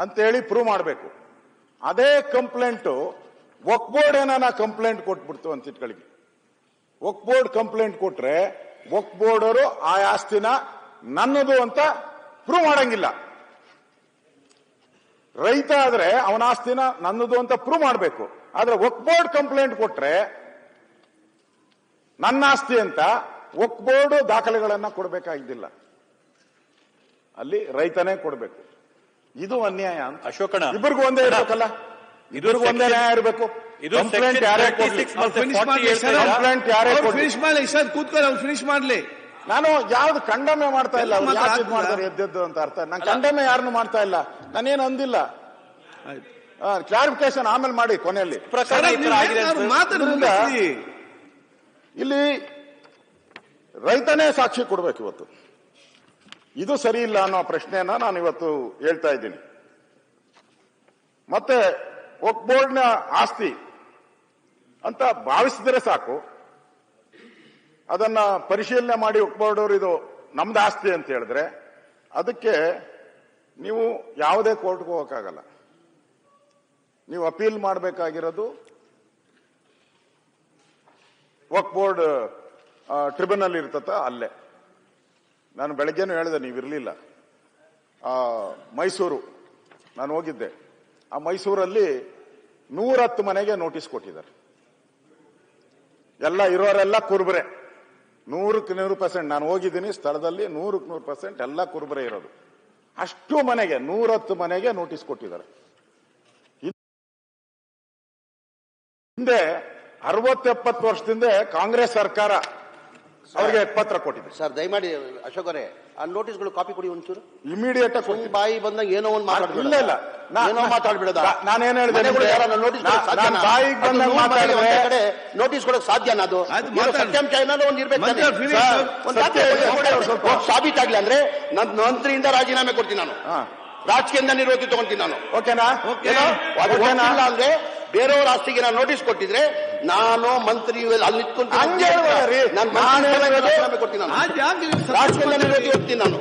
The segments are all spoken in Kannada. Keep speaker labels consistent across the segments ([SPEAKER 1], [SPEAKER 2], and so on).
[SPEAKER 1] ಅಂತೇಳಿ ಪ್ರೂವ್ ಮಾಡಬೇಕು. ಅದೇ ಕಂಪ್ಲೇಂಟು ವಕ್ ಬೋರ್ಡ್ ಏನಾನ ಕಂಪ್ಲೇಂಟ್ ಕೊಟ್ಬಿಡ್ತು ಅಂತ ಇಟ್ಕೊಳ್ಳಿ ವಕ್ ಬೋರ್ಡ್ ಕಂಪ್ಲೇಂಟ್ ಕೊಟ್ರೆ ವಕ್ ಅವರು ಆ ಆಸ್ತಿನ ನನ್ನದು ಅಂತ ಪ್ರೂವ್ ಮಾಡಂಗಿಲ್ಲ. ರೈತ ಆದ್ರೆ ಅವನ ಆಸ್ತಿನ ನನ್ನದು ಅಂತ ಪ್ರೂವ್ ಮಾಡಬೇಕು. ಆದ್ರೆ ವಕ್ ಬೋರ್ಡ್ ಕಂಪ್ಲೇಂಟ್ ಕೊಟ್ರೆ ನನ್ನ ಆಸ್ತಿ ಅಂತ ವಕ್ ಬೋರ್ಡ್ ದಾಖಲೆಗಳನ್ನ ಕೊಡಬೇಕಾಗಿದ್ದಿಲ್ಲ. ಅಲ್ಲಿ ರೈತನೇ ಕೊಡಬೇಕು. ಇದು ಅನ್ಯಾಯ ಅಂತ.
[SPEAKER 2] ಅಶೋಕಣ್ಣ
[SPEAKER 1] ಇಬ್ಬರಿಗೂ ಒಂದೇ ಇರಬೇಕಲ್ಲ? ಇಬ್ಬರಿಗೂ ಒಂದೇ ನ್ಯಾಯ ಇರಬೇಕು.
[SPEAKER 2] ಇದು
[SPEAKER 1] ಕಂಪ್ಲೇಂಟ್ ಯಾರೇ
[SPEAKER 2] 36
[SPEAKER 1] ಕೊಡ್ಲಿ.
[SPEAKER 2] ಮತ್ತೆ
[SPEAKER 3] ಫಿನಿಶ್
[SPEAKER 2] 40
[SPEAKER 3] ಮಾಡ್ಲಿ
[SPEAKER 2] ಹೇಳ್ತಾ
[SPEAKER 1] ಕಂಪ್ಲೇಂಟ್ ಯಾರೇ ಕೊಡ್ಲಿ.
[SPEAKER 3] ಫಿನಿಶ್ ಮಾಡ್ಲಿ ಸರ್. ಕೂತ್ಕೊಳ್ಳಿ ಅವ್ರು ಫಿನಿಶ್ ಮಾಡ್ಲಿ.
[SPEAKER 1] ನಾನು ಯಾವ್ದು ಕಂಡಮೆ ಮಾಡ್ತಾ ಇಲ್ಲ. ಮಾಡ್ತಾರೆ ಎದ್ದೆದ್ದು ಅಂತ ಅರ್ಥ. ನಾನು ಕಂಡಮೆ ಯಾರನ್ನು ಮಾಡ್ತಾ ಇಲ್ಲ. ನಾನೇನು ಅಂದಿಲ್ಲ. ಕ್ಲಾರಿಫಿಕೇಶನ್ ಆಮೇಲೆ ಮಾಡಿ ಕೊನೆಯಲ್ಲಿ. ಇಲ್ಲಿ ರೈತನೇ ಸಾಕ್ಷಿ ಕೊಡ್ಬೇಕು ಇವತ್ತು. ಇದು ಸರಿ ಇಲ್ಲ ಅನ್ನೋ ಪ್ರಶ್ನೆಯನ್ನ ನಾನು ಇವತ್ತು ಹೇಳ್ತಾ ಇದ್ದೀನಿ. ಮತ್ತೆ ವಕ್ ಬೋರ್ಡ್ನ ಆಸ್ತಿ ಅಂತ ಭಾವಿಸಿದ್ರೆ ಸಾಕು. ಅದನ್ನ ಪರಿಶೀಲನೆ ಮಾಡಿ ವಕ್ ಬೋರ್ಡ್ ಅವರು ಇದು ನಮ್ದು ಆಸ್ತಿ ಅಂತ ಹೇಳಿದ್ರೆ ಅದಕ್ಕೆ ನೀವು ಯಾವುದೇ ಕೋರ್ಟ್ಗೆ ಹೋಗಕ್ಕಾಗಲ್ಲ. ನೀವು ಅಪೀಲ್ ಮಾಡಬೇಕಾಗಿರೋದು ವಕ್ ಬೋರ್ಡ್ ಟ್ರಿಬ್ಯುನಲ್ ಇರ್ತತ ಅಲ್ಲೇ. ನಾನು ಬೆಳಗ್ಗೆನೂ ಹೇಳಿದೆ, ನೀವು ಇರಲಿಲ್ಲ. ಮೈಸೂರು, ನಾನು ಹೋಗಿದ್ದೆ. ಆ ಮೈಸೂರಲ್ಲಿ ನೂರತ್ತು ಮನೆಗೆ ನೋಟಿಸ್ ಕೊಟ್ಟಿದ್ದಾರೆ. ಎಲ್ಲ ಇರೋರೆಲ್ಲ ಕುರುಬರೆ. ನೂರಕ್ಕೆ ನೂರು ಪರ್ಸೆಂಟ್ ನಾನು ಹೋಗಿದ್ದೀನಿ ಸ್ಥಳದಲ್ಲಿ, ನೂರಕ್ಕೆ ನೂರು ಪರ್ಸೆಂಟ್ ಎಲ್ಲ ಕುರುಬರೆ ಇರೋದು. ಅಷ್ಟು ಮನೆಗೆ, ನೂರತ್ತು ಮನೆಗೆ ನೋಟಿಸ್ ಕೊಟ್ಟಿದ್ದಾರೆ. ಹಿಂದೆ ಅರವತ್ತೆಪ್ಪತ್ತು ವರ್ಷದಿಂದ ಕಾಂಗ್ರೆಸ್ ಸರ್ಕಾರ ಅವರಿಗೆ ಪತ್ರ ಕೊಟ್ಟಿದ್ದೆ.
[SPEAKER 4] ಸರ್ ದಯಮಾಡಿ ಅಶೋಕ್ ಅವರೇ ಆ ನೋಟಿಸ್ಗಳು ಕಾಪಿ ಕೊಡಿ ಒಂಚೂರು.
[SPEAKER 1] ಇಮಿಡಿಯೇಟ್
[SPEAKER 4] ಸುಮ್ ಬಾಯಿ ಬಂದಾಗ ಏನೋ ಒಂದು ಮಾತಾಡ್ಬಿಡೋದು.
[SPEAKER 1] ಇಲ್ಲ ಇಲ್ಲ. ನಾ-
[SPEAKER 4] ಏನೋ ಮಾತಾಡ್ಬಿಡೋದ
[SPEAKER 1] ನಾನೇನ್ ಹೇಳಿದೆ
[SPEAKER 4] ನೋಟಿಸ್ ಅದು
[SPEAKER 1] ಬಂದಾಗ ಮಾತಾಡಿದ್ರೆ-
[SPEAKER 4] ಕಡೆ ನೋಟಿಸ್ ಕೊಡಕ್ ಸಾಧ್ಯನಾ ಅದು. ಸತ್ಯಾಂಶ ಏನಾದ್ರು ಒಂದು ಇರ್ಬೇಕು. ಸಾಬೀತಾಗ್ಲಿ ಅಂದ್ರೆ ನನ್ನ ಮಂತ್ರಿಯಿಂದ ರಾಜೀನಾಮೆ ಕೊಡ್ತೀನಿ ನಾನು. ರಾಜಕೀಯದಿಂದ ನಿರ್ವಹಿಸಿ ತಗೊಂತೀನಿ ನಾನು.
[SPEAKER 1] ಓಕೆನಾ
[SPEAKER 4] ಅಂದ್ರೆ ಬೇರೆಯವ್ರ ಆಸ್ತಿಗೆ ನಾನು ನೋಟಿಸ್ ಕೊಟ್ಟಿದ್ರೆ ನಾನು ಮಂತ್ರಿ ಅಲ್ಲಿ ಕೊಡ್ತೀನಿ ನಾನು.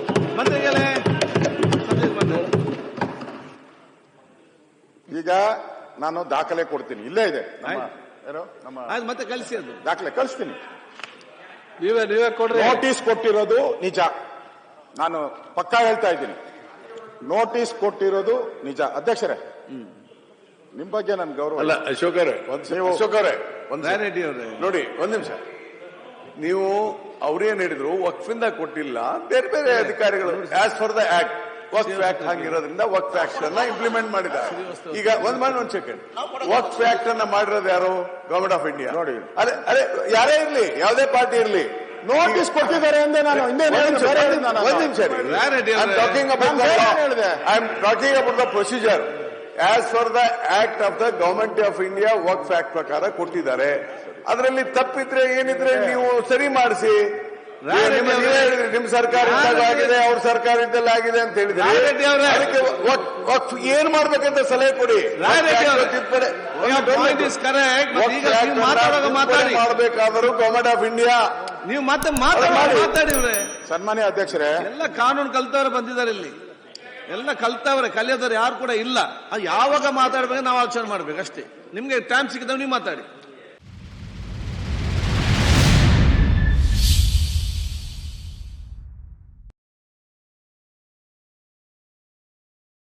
[SPEAKER 1] ಈಗ ನಾನು ದಾಖಲೆ ಕೊಡ್ತೀನಿ. ಇಲ್ಲೇ ಇದೆ. ನಮ್ಮ ಯಾರು? ನಮ್ಮ
[SPEAKER 3] ಮತ್ತೆ ಕಳಿಸಿ ಅದು.
[SPEAKER 1] ದಾಖಲೆ ಕಳಿಸ್ತೀನಿ.
[SPEAKER 3] ನೀವೇ ನೀವೇ ಕೊಡ್ರಿ.
[SPEAKER 1] ನೋಟಿಸ್ ಕೊಟ್ಟಿರೋದು ನಿಜ. ನಾನು ಪಕ್ಕಾ ಹೇಳ್ತಾ ಇದ್ದೀನಿ. ನೋಟಿಸ್ ಕೊಟ್ಟಿರೋದು ನಿಜ. ಅಧ್ಯಕ್ಷರೇ ನಿಮ್ ಬಗ್ಗೆ ನನ್ ಗೌರವ
[SPEAKER 5] ಅಲ್ಲ ಅಶೋಕರೇ ಅಶೋಕರೇ
[SPEAKER 3] ರೆಡ್ಡಿ ಅವರೇ
[SPEAKER 5] ನೋಡಿ ಒಂದ್ ನಿಮಿಷ. ನೀವು ಅವ್ರೇನ್ ಹೇಳಿದ್ರು ವಕ್ಫಿಂದ ಕೊಟ್ಟಿಲ್ಲ ಬೇರೆ ಬೇರೆ ಅಧಿಕಾರಿಗಳು as per the act Waqf act ಹಂಗಿರೋದ್ರಿಂದ Waqf act ಅನ್ನ ಇಂಪ್ಲಿಮೆಂಟ್ ಮಾಡಿದ್ದಾರೆ. ಈಗ ಒಂದ್ ಮಾಡಿ ಒಂದ್ ಸೆಕೆಂಡ್ ವಕ್ಫ್ ಆಕ್ಟ್ ಅನ್ನ ಮಾಡಿರೋದು ಯಾರು? ಗವರ್ಮೆಂಟ್ ಆಫ್ ಇಂಡಿಯಾ
[SPEAKER 1] ನೋಡಿ.
[SPEAKER 5] ಅದೇ ಅದೇ ಯಾರೇ ಇರ್ಲಿ ಯಾವ್ದೇ ಪಾರ್ಟಿ ಇರ್ಲಿ.
[SPEAKER 1] ನೋಟಿಸ್ ಕೊಟ್ಟಿದ್ದಾರೆ ಅಂದೆ ನಾನು ಹಿಂದೆ
[SPEAKER 5] ಒಂದ್ ನಿಮಿಷ. I am talking about the procedure as per the act of the government of India work act ಪ್ರಕಾರ ಕೊಟ್ಟಿದ್ದಾರೆ. ಅದರಲ್ಲಿ ತಪ್ಪಿದ್ರೆ ಏನಿದ್ರೆ ನೀವು ಸರಿ ಮಾಡಿಸಿ. ನಿಮ್ ಸರ್ಕಾರ ಆಗಿದೆ ಅವ್ರ ಸರ್ಕಾರ ಇದ್ದಲ್ಲಿ ಆಗಿದೆ ಅಂತ ಹೇಳಿದ್ರೆ. ಅದಕ್ಕೆ ಏನ್ ಮಾಡ್ಬೇಕಂತ ಸಲಹೆ ಕೊಡಿ. ಮಾಡಬೇಕಾದ್ರು ಗವರ್ಮೆಂಟ್ ಆಫ್ ಇಂಡಿಯಾ
[SPEAKER 3] ನೀವು ಮತ್ತೆ. ಮಾತಾಡಿ
[SPEAKER 1] ಸನ್ಮಾನ್ಯ ಅಧ್ಯಕ್ಷರೇ.
[SPEAKER 3] ಎಲ್ಲ ಕಾನೂನು ಕಲ್ತವ್ರೆ ಬಂದಿದ್ದಾರೆ ಇಲ್ಲಿ. ಎಲ್ಲ ಕಲ್ತವ್ರೆ, ಕಲಿಯೋದವ್ರು ಯಾರು ಕೂಡ ಇಲ್ಲ. ಅದು ಯಾವಾಗ ಮಾತಾಡ್ಬೇಕು ನಾವು ಆಲೋಚನೆ ಮಾಡ್ಬೇಕು, ಅಷ್ಟೇ. ನಿಮ್ಗೆ ಟೈಮ್ ಸಿಕ್ಕಿದ್ರೆ ನೀವು ಮಾತಾಡಿ.